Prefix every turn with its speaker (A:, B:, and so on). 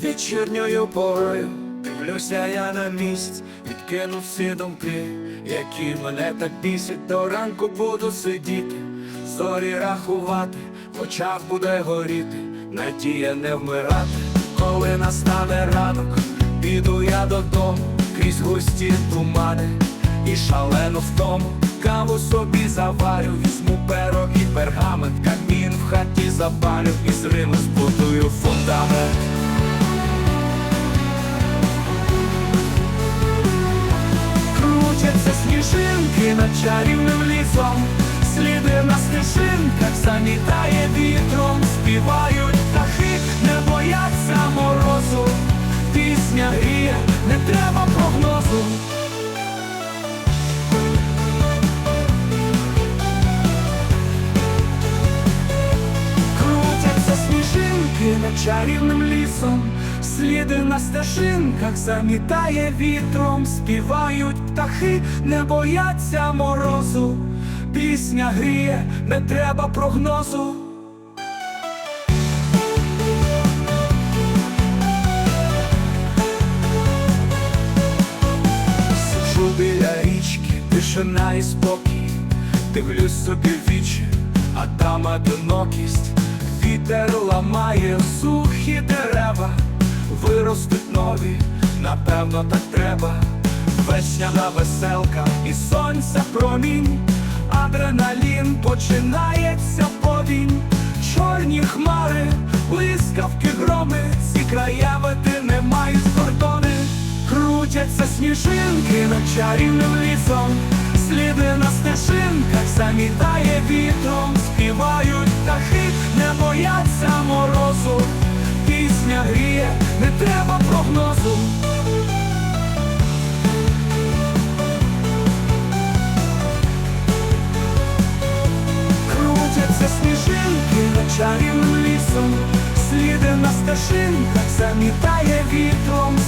A: вечірньою порою Дивлюся я на місць, відкинув всі думки, які мене так бісять, до ранку буду сидіти, зорі рахувати, в очах буде горіти, надія не вмирати, коли настане ранок, піду я додому, крізь густі тумани і шалену втому, каву собі заварю, візьму перо і пергамент, камін в хаті запалю і з Риму збудую фундамент. Над чарівним лісом, сліди на сніжинках замітає вітром, співають птахи, не бояться морозу, пісня гріє, не треба прогнозу. Крутяться сніжинки над чарівним лісом, сліди на стежинках замітає вітром, співають птахи, не бояться морозу, пісня гріє, не треба прогнозу. Сиджу біля річки, тишина і спокій, дивлюсь собі вічі, а там одинокість, вітер ламає сухі дерева, виростуть нові, напевно, так треба. Весняна веселка і сонця промінь, адреналін починається повінь, чорні хмари, блискавки громи, ці краєвиди не мають кордони. Крутяться сніжинки над чарівним лісом, сліди на стежинках замітає вітром, співають не треба прогнозу. Крутяться сніжинки над чарівним лісом, сліди на стежинках замітає вітром.